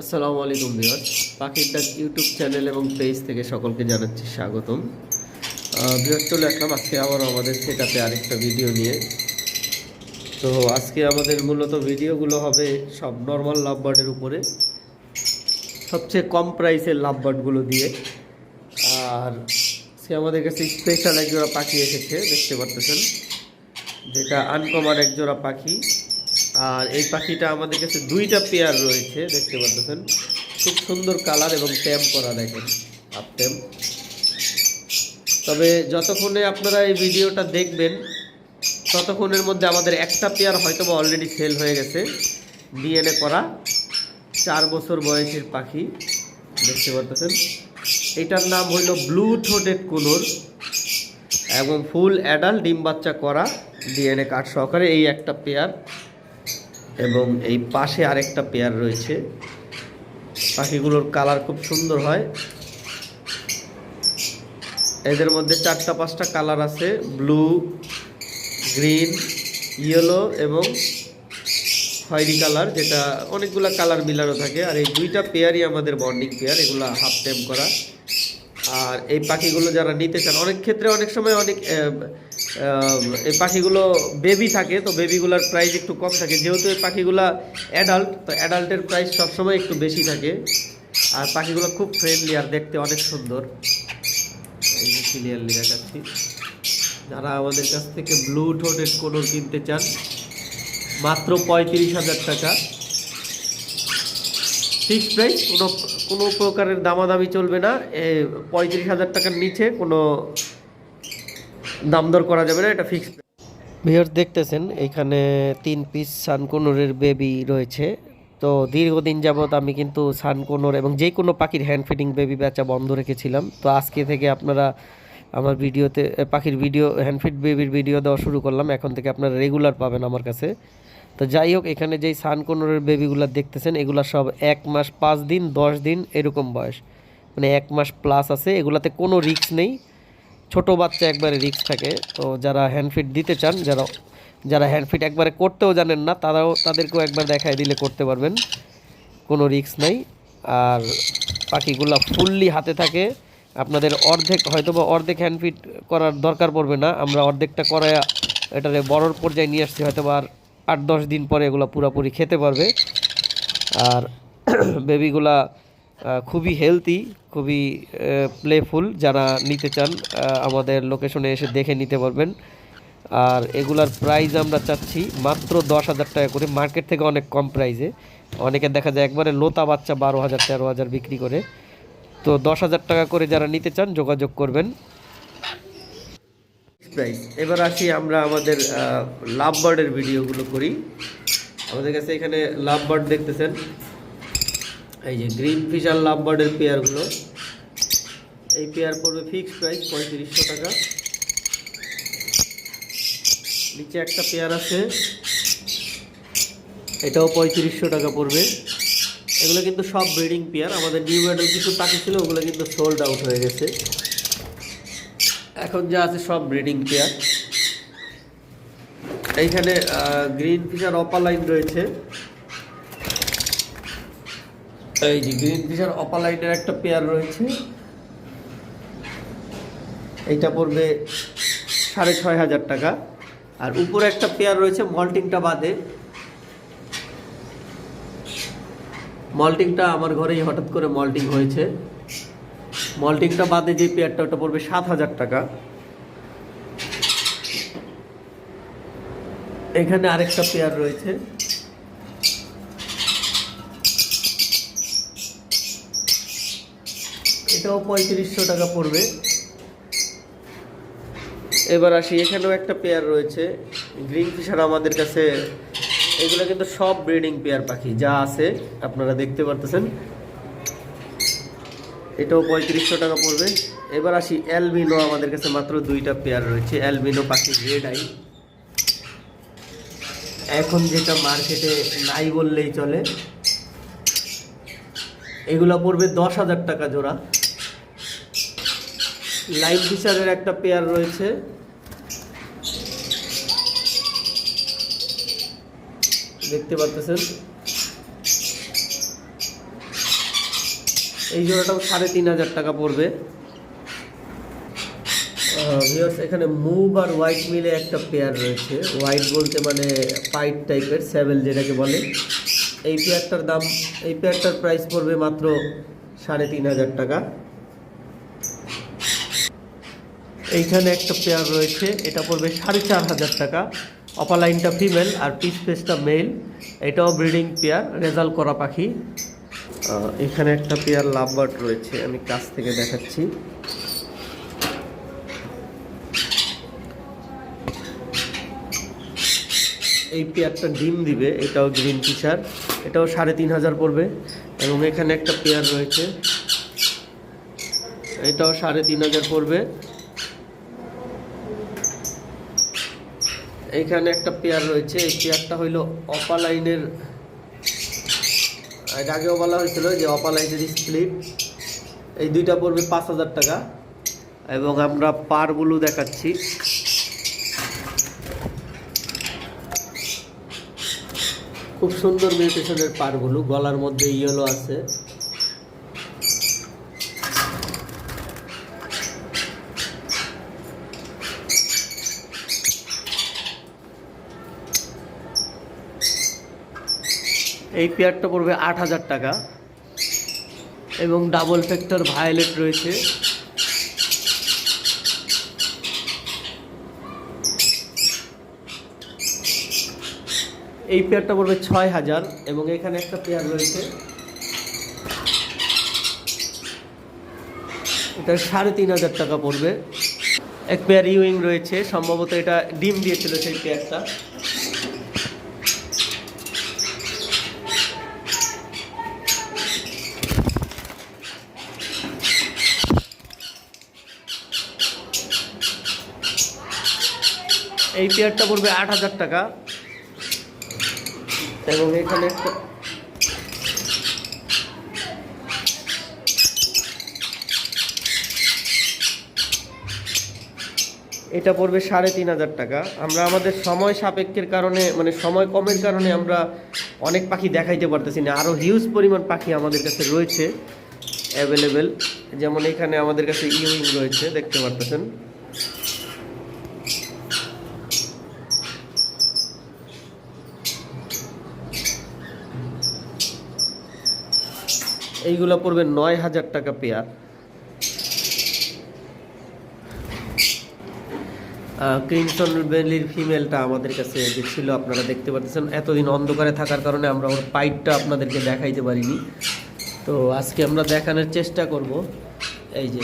আসসালামু আলাইকুম ভিউয়ার্স। পাখির ডাক ইউটিউব চ্যানেল এবং পেজ থেকে সকলকে জানাচ্ছি স্বাগতম। ভিউয়ার্স, চলে আসলাম আজকে আবারও আমাদের সেটাতে আরেকটা ভিডিও নিয়ে। তো আজকে আমাদের মূলত ভিডিওগুলো হবে সব নর্মাল লাভবার্ডের উপরে। সবচেয়ে কম প্রাইসের লাভবার্ডগুলো দিয়ে। আর সে আমাদের কাছে স্পেশাল এক জোড়া পাখি এসেছে, দেখতে পারতেছেন যেটা আনকমন একজোড়া পাখি। আর এই পাখিটা আমাদের কাছে দুইটা পেয়ার রয়েছে, দেখতে পাচ্ছেন। খুব সুন্দর কালার এবং ট্যাম্প করা দেখেন আপ ট্যাম্প তবে যতক্ষণে আপনারা এই ভিডিওটা দেখবেন, ততক্ষণের মধ্যে আমাদের একটা পেয়ার হয়তো বা অলরেডি সেল হয়ে গেছে। ডিএনএ করা চার বছর বয়সের পাখি, দেখতে পাচ্ছেন। এটার নাম হইল ব্লু থ্রোটেড কোনোর এবং ফুল অ্যাডাল্ট ডিম বাচ্চা করা ডিএনএ কার্ড সহকারে এই একটা পেয়ার। এবং এই পাশে আরেকটা পেয়ার রয়েছে। পাখিগুলোর কালার খুব সুন্দর হয়। এদের মধ্যে চারটা পাঁচটা কালার আছে ব্লু গ্রিন ইয়েলো এবং খয়েরি কালার যেটা অনেকগুলো কালার মিলানো থাকে। আর এই দুইটা পেয়ারই আমাদের বন্ডিং পেয়ার এগুলো হাফ টেম করা। আর এই পাখিগুলো যারা নিতে চান, অনেক ক্ষেত্রে অনেক সময় অনেক এই পাখিগুলো বেবি থাকে, তো বেবিগুলোর প্রাইস একটু কম থাকে। যেহেতু এই পাখিগুলো অ্যাডাল্ট তো অ্যাডাল্টের প্রাইস সবসময় একটু বেশি থাকে। আর পাখিগুলো খুব ফ্রেন্ডলি আর দেখতে অনেক সুন্দর। এই যে ক্লিয়ারলি দেখাচ্ছি। যারা আমাদের কাছ থেকে ব্লু ঠোঁটের কোনোর কিনতে চান, মাত্র পঁয়ত্রিশ হাজার টাকা। ফিক্সড প্রাইস কোনো কোনো প্রকারের দামাদামি চলবে না। পঁয়ত্রিশ হাজার টাকার নিচে কোনো দাম দর করা যাবে না, এটা ফিক্সড ভিউয়ার্স, দেখতেছেন, এখানে তিন পিস সানকোনোরের বেবি রয়েছে। তো দীর্ঘদিন যাবৎ আমি কিন্তু সানকোনোর এবং যে কোনো পাখির হ্যান্ড ফিডিং বেবি বেচা বন্ধ রেখেছিলাম। তো আজকে থেকে আপনারা আমার ভিডিওতে, পাখির ভিডিও হ্যান্ডফিড বেবির ভিডিও দেওয়া শুরু করলাম। এখন থেকে আপনারা রেগুলার পাবেন আমার কাছে। তো যাই হোক, এখানে যেই সানকোনোরের বেবিগুলো দেখতেছেন, এগুলা সব এক মাস পাঁচ দিন, দশ দিন এরকম বয়স। মানে এক মাস প্লাস আছে, এগুলাতে কোনো রিস্ক নেই। ছোট বাচ্চা একবারে রিস্ক থাকে। তো যারা হ্যান্ডফিট দিতে চান, যারা যারা হ্যান্ডফিট একবারে করতেও জানেন না, তারাও, তাদেরকেও একবার দেখায় দিলে করতে পারবেন। কোনো রিস্ক নাই। আর পাখিগুলো ফুললি হাতে থাকে। আপনাদের অর্ধেক হয়তো বা অর্ধেক হ্যান্ডফিট করার দরকার পড়বে না। আমরা অর্ধেকটা করায় এটারে বড়র পর্যায়ে নিয়ে আসছি হয়তো বা আর আট, দশ দিন পরে এগুলো পুরোপুরি খেতে পারবে। আর বেবিগুলা খুবই হেলদি খুবই প্লেফুল যারা নিতে চান আমাদের লোকেশনে এসে দেখে নিতে পারবেন। আর এগুলার প্রাইস আমরা চাচ্ছি মাত্র দশ হাজার টাকা করে মার্কেট থেকে অনেক কম প্রাইসে অনেকে দেখা যায় একবারে লোতা বাচ্চা বারো হাজার, তেরো হাজার বিক্রি করে। তো দশ হাজার টাকা করে যারা নিতে চান, যোগাযোগ করবেন। প্রাইস এবার আসি আমরা আমাদের লাভ বার্ডের ভিডিওগুলো করি। আমাদের কাছে এখানে লাভ বার্ড দেখতেছেন। এই যে গ্রিন ফিশ আর লাভ বার্ডের পেয়ারগুলো এই পেয়ার পড়বে ফিক্সড প্রাইস পঁয়ত্রিশশো টাকা। নিচে একটা পেয়ার আছে। এটাও পঁয়ত্রিশশো টাকা পড়বে। এগুলো কিন্তু সব ব্রিডিং পেয়ার আমাদের নিউ মডেল কিছু পাখি ছিল, ওগুলো কিন্তু সোল্ড আউট হয়ে গেছে। এখন যা আছে সব ব্রিডিং পেয়ার এইখানে গ্রিন ফিশার অপালাইন রয়েছে। এই যে গ্রিন ফিশার অপালাইনের একটা পেয়ার রয়েছে। এইটা পড়বে সাড়ে ছয় হাজার টাকা। আর উপরে একটা পেয়ার রয়েছে মল্টিংটা বাদে। মল্টিংটা আমার ঘরেই হঠাৎ করে মল্টিং হয়েছে। মল্টিংটা বাদে যে পেয়ারটা ওটা পড়বে সাত হাজার টাকা। এখানে আরেকটা পেয়ার রয়েছে। এটাও পঁয়ত্রিশশো টাকা পড়বে। এবার আসি, এখানেও একটা পেয়ার রয়েছে। গ্রিন ফিশার আমাদের কাছে, এগুলো কিন্তু সব ব্রিডিং পেয়ার পাখি, যা আছে, আপনারা দেখতে পারতেছেন। এটাও পঁয়ত্রিশশো টাকা পড়বে। এবার আসি অ্যালবিনো, আমাদের কাছে মাত্র দুইটা পেয়ার রয়েছে। অ্যালবিনো পাখি রেড আই এখন যেটা মার্কেটে নাই বললেই চলে। এগুলো পড়বে দশ হাজার টাকা জোড়া। লাইফ ফিশারের একটা পেয়ার রয়েছে। দেখতে পাচ্ছেন? এই জোড়াটাও সাড়ে তিন হাজার টাকা পড়বে। এখানে মুভ আর হোয়াইট মিলে একটা পেয়ার রয়েছে। হোয়াইট বলতে মানে পাইট টাইপের স্যাভেল যেটাকে বলে। এই পেয়ারটার দাম, এই পেয়ারটার প্রাইস পড়বে মাত্র সাড়ে তিন হাজার টাকা। এইখানে একটা পেয়ার রয়েছে, এটা পড়বে সাড়ে চার হাজার টাকা। অপালাইনটা ফিমেল আর পিস ফেসটা মেল এটাও ব্রিডিং পেয়ার রেজাল্ট করা পাখি। এখানে একটা পেয়ার লাভবার্ড রয়েছে, আমি কাছ থেকে দেখাচ্ছি। এই পেয়ারটা ডিম দিবে, এটাও গ্রিন টিচার এটাও সাড়ে তিন হাজার পড়বে, এবং এখানে একটা পেয়ার রয়েছে, এটাও সাড়ে তিন হাজার পড়বে। এখানে একটা পেয়ার রয়েছে, এই পেয়ারটা হইল অপালাইনের এর আগেও বলা হয়েছিল যে অপালাইনের স্লিপ এই দুইটা পড়বে পাঁচ হাজার টাকা। এবং আমরা পারগুলো দেখাচ্ছি। খুব সুন্দর মেয়ে মিউটেশনের পারগুলো, গলার মধ্যে ইয়েলো আছে। এই পেয়ারটা পড়বে আট হাজার টাকা। এবং ডাবল ফ্যাক্টর ভায়োলেট রয়েছে। এই পেয়ারটা পড়বে ছয় হাজার এবং এখানে একটা পেয়ার রয়েছে। এটা সাড়ে তিন হাজার টাকা পড়বে। এক পেয়ার ইউইং রয়েছে, সম্ভবত এটা ডিম দিয়েছিল সেই পেয়ারটা। এই পেয়ারটা পড়বে আট হাজার টাকা। এবং এখানে একটা এটা পড়বে সাড়ে তিন হাজার টাকা। আমরা আমাদের সময় সাপেক্ষের কারণে মানে সময় কমের কারণে আমরা অনেক পাখি দেখাইতে পারতেছি না। আরও হিউজ পরিমাণ পাখি আমাদের কাছে রয়েছে অ্যাভেলেবেল যেমন এখানে আমাদের কাছে ইউইং রয়েছে, দেখতে পারতেছেন। এইগুলো পড়বে নয় হাজার টাকা পেয়ার ক্রিমসন বেলির ফিমেলটা আমাদের কাছে যে ছিল, আপনারা দেখতে পাচ্ছেন। এতদিন অন্ধকারে থাকার কারণে আমরা ওর পাইটটা আপনাদেরকে দেখাইতে পারিনি। তো আজকে আমরা দেখানোর চেষ্টা করব। এই যে।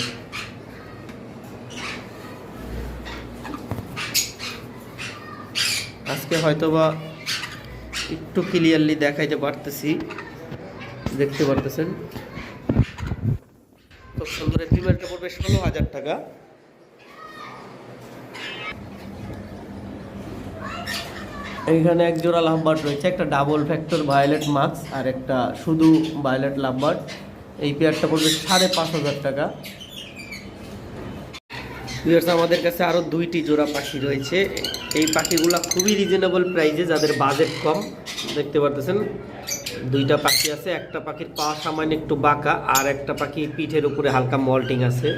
আজকে হয়তোবা একটু ক্লিয়ারলি দেখাইতে পারতেছি। দেখতে পারতেছেন। খুব সুন্দর এই ষোলো হাজার টাকা। এইখানে এক জোড়া লাভবার্ড রয়েছে, একটা ডাবল ফ্যাক্টর ভায়োলেট মাস্ক আর একটা শুধু ভায়োলেট লাভবার্ড এই পেয়ারটা পড়বে সাড়ে পাঁচ হাজার টাকা। আমাদের কাছে আরও দুইটি জোড়া পাখি রয়েছে। এই পাখিগুলা খুবই রিজনেবল প্রাইসে যাদের বাজেট কম, দেখতে পারতেছেন। দুইটা পাখি আছে, একটা পাখির পা সামান্য একটু বাঁকা, আর একটা পাখি পিঠের উপরে হালকা মল্টিং আছে।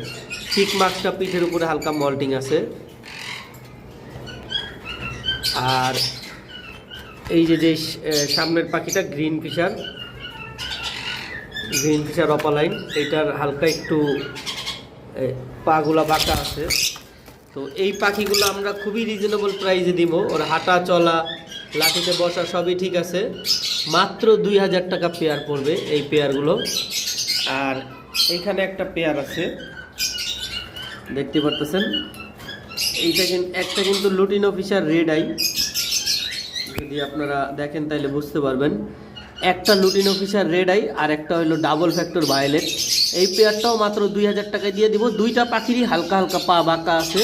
ঠিক মাছটা পিঠের উপরে হালকা মল্টিং আছে। আর এই যে যে সামনের পাখিটা green Fischer green Fischer opaline, এটার হালকা একটু পাগুলা বাঁকা আছে। তো এই পাখিগুলো আমরা খুবই রিজনেবল প্রাইসে দিব। ওর হাঁটা চলা, লাঠিতে বসা সবই ঠিক আছে। মাত্র দুই হাজার টাকা পেয়ার পড়বে এই পেয়ারগুলো আর এখানে একটা পেয়ার আছে। দেখতে পারতেছেন? এইটা কিন্তু একটা কিন্তু লুটিন অফিসার রেড আই যদি আপনারা দেখেন তাহলে বুঝতে পারবেন। একটা লুটিন অফিসার রেড আই আর একটা হলো ডাবল ফ্যাক্টর ভায়োলেট এই পেয়ারটাও মাত্র দুই হাজার টাকায় দিয়ে দিব। দুইটা পাখিরই হালকা হালকা পা বাঁকা আছে।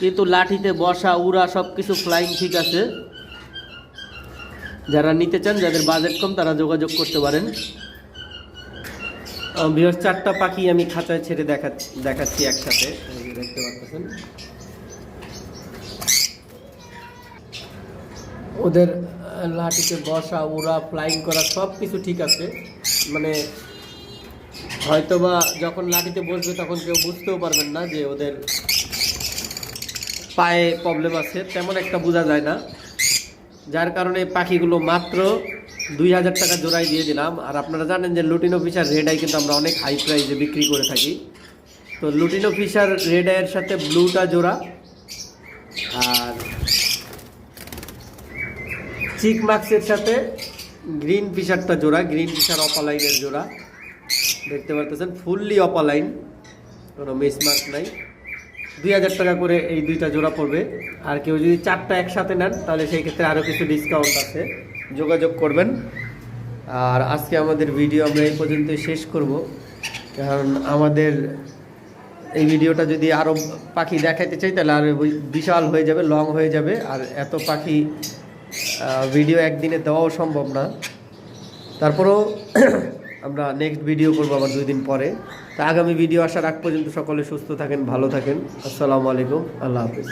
কিন্তু লাঠিতে বসা, উড়া সব কিছু ফ্লাইং ঠিক আছে। যারা নিতে চান, যাদের বাজেট কম, তারা যোগাযোগ করতে পারেন। বৃহস্পতি চারটা পাখি আমি খাঁচায় ছেড়ে দেখাচ্ছি দেখাচ্ছি একসাথে। দেখতে পাচ্ছেন। ওদের লাঠিতে বসা, উড়া ফ্লাইং করা সব কিছু ঠিক আছে। মানে হয়তোবা যখন লাঠিতে বসবে, তখন কেউ বুঝতেও পারবেন না যে ওদের পায়ে প্রবলেম আছে। তেমন একটা বোঝা যায় না। যার কারণে পাখিগুলো মাত্র দুই হাজার টাকা জোড়ায় দিয়ে দিলাম। আর আপনারা জানেন যে লুটিনো ফিশার রেড আই কিন্তু আমরা অনেক হাই প্রাইসে বিক্রি করে থাকি। তো লুটিনো ফিশার রেড আইয়ের সাথে ব্লুটা জোড়া। আর চিক মাক্সের সাথে গ্রিন ফিশারটা জোড়া। গ্রিন ফিশার অপালাইনের জোড়া। দেখতে পারতেছেন ফুললি অপালাইন কোনো মিসমার্ক নাই। দুই হাজার টাকা করে এই দুইটা জোড়া পড়বে। আর কেউ যদি চারটা একসাথে নেন, তাহলে সেই ক্ষেত্রে আরও কিছু ডিসকাউন্ট আছে। যোগাযোগ করবেন। আর আজকে আমাদের ভিডিও আমরা এই পর্যন্ত শেষ করব। কারণ আমাদের এই ভিডিওটা যদি আরও পাখি দেখাইতে চাই, তাহলে আর বিশাল হয়ে যাবে লং হয়ে যাবে। আর এত পাখি ভিডিও একদিনে দেওয়াও সম্ভব না। তারপরেও আমরা নেক্সট ভিডিও করব আবার দুই দিন পরে। তা আগামী ভিডিও আসার আগ পর্যন্ত সকলে সুস্থ থাকেন, ভালো থাকেন। আসসালামু আলাইকুম, আল্লাহ হাফিজ।